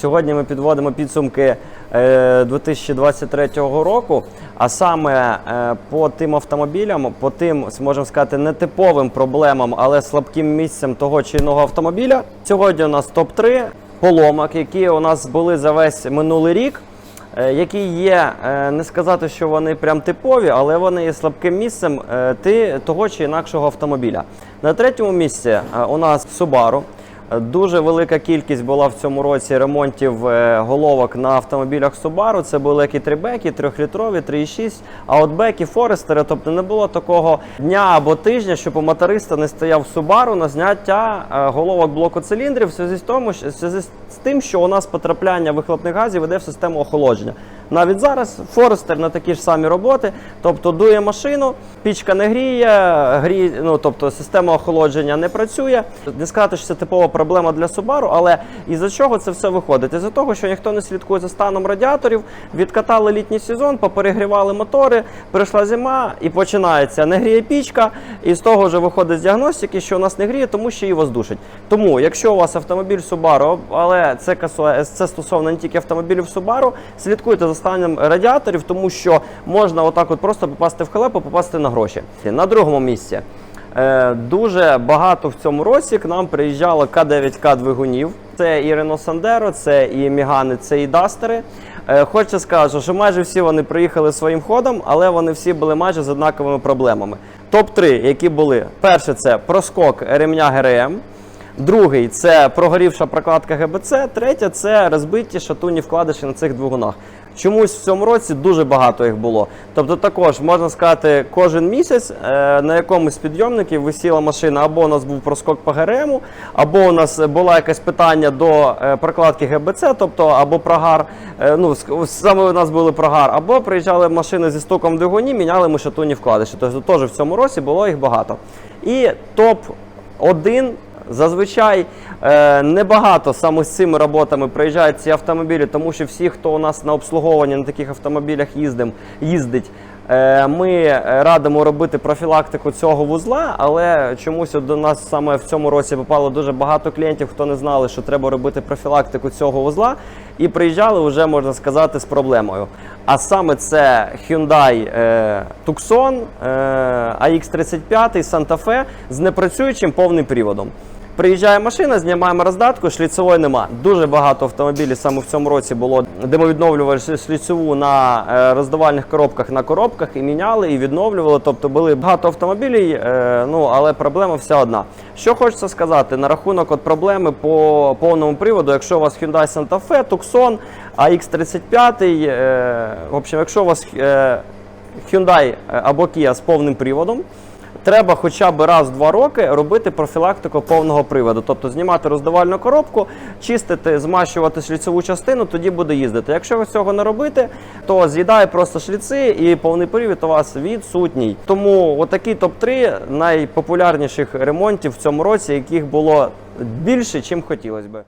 Сьогодні ми підводимо підсумки е, 2023 року, а саме е, по тим автомобілям, по тим, можемо сказати, нетиповим проблемам, але слабким місцем того чи іного автомобіля. Сьогодні у нас топ-3 поломок, які у нас були за весь минулий рік. е, Які є, е, не сказати, що вони прям типові, але вони є слабким місцем е, того чи інакшого автомобіля. На третьому місці е, у нас Subaru. Дуже велика кількість була в цьому році ремонтів е, головок на автомобілях Subaru. Це були як і трибеки, трьохлітрові, 3,6, а от беки, Форестери. Тобто не було такого дня або тижня, щоб у моториста не стояв Subaru на зняття е, головок блоку циліндрів в зв'язку з тим, що у нас потрапляння вихлопних газів веде в систему охолодження. Навіть зараз Форестер на такі ж самі роботи, тобто дує машину, пічка не гріє, гріє, ну тобто система охолодження не працює. Не сказати, що це типова проблема для Subaru, але із-за чого це все виходить? Із-за того, що ніхто не слідкує за станом радіаторів, відкатали літній сезон, поперегрівали мотори, прийшла зима і починається не гріє пічка, і з того вже виходить з діагностики, що у нас не гріє, тому що її воздушить. Тому, якщо у вас автомобіль Subaru, але це касує- це стосовно не тільки автомобілів Subaru, слідкуйте за станом радіаторів, тому що можна отак от просто попасти в халепу, попасти на гроші. На другому місці. Е, Дуже багато в цьому році к нам приїжджало К9К двигунів. Це і Renault Sandero, це і Мігани, це і Дастери. Е, Хочу сказати, що майже всі вони приїхали своїм ходом, але вони всі були майже з однаковими проблемами. Топ-3, які були: перше це проскок ремня ГРМ. Другий це прогорівша прокладка ГБЦ. Третє це розбиті шатунні вкладиші на цих двигунах. Чомусь в цьому році дуже багато їх було. Тобто, також можна сказати, кожен місяць е, на якомусь з підйомників висіла машина, або у нас був проскок по ГРМу, або у нас було якесь питання до е, прокладки ГБЦ, тобто або прогар. е, ну саме у нас були прогар, або приїжджали машини зі стуком в двигуні, міняли ми шатунні вкладиші. Тобто теж в цьому році було їх багато. І топ один Зазвичай е, небагато саме з цими роботами приїжджають ці автомобілі, тому що всі, хто у нас на обслуговуванні на таких автомобілях їздим, їздить, е, ми радимо робити профілактику цього вузла, але чомусь до нас саме в цьому році попало дуже багато клієнтів, хто не знали, що треба робити профілактику цього вузла, і приїжджали вже можна сказати з проблемою. А саме це Hyundai е, Tucson, е, AX35, Santa Fe з непрацюючим повним приводом. Приїжджає машина, знімаємо роздатку, шліцевої нема. Дуже багато автомобілів саме в цьому році було, де ми відновлювали шлі- шліцеву на е, роздавальних коробках на коробках і міняли, і відновлювали. Тобто були багато автомобілів, е, ну але проблема вся одна. Що хочеться сказати на рахунок от проблеми по повному приводу, якщо у вас Hyundai Santa Fe, Tucson, AX35, е, в общем, якщо у вас Hyundai або Kia з повним приводом, треба хоча б раз в два роки робити профілактику повного приводу. Тобто знімати роздавальну коробку, чистити, змащувати шліцеву частину, тоді буде їздити. Якщо ви цього не робите, то з'їдає просто шліци і повний привід у вас відсутній. Тому отакий топ-3 найпопулярніших ремонтів в цьому році, яких було більше, чим хотілося би.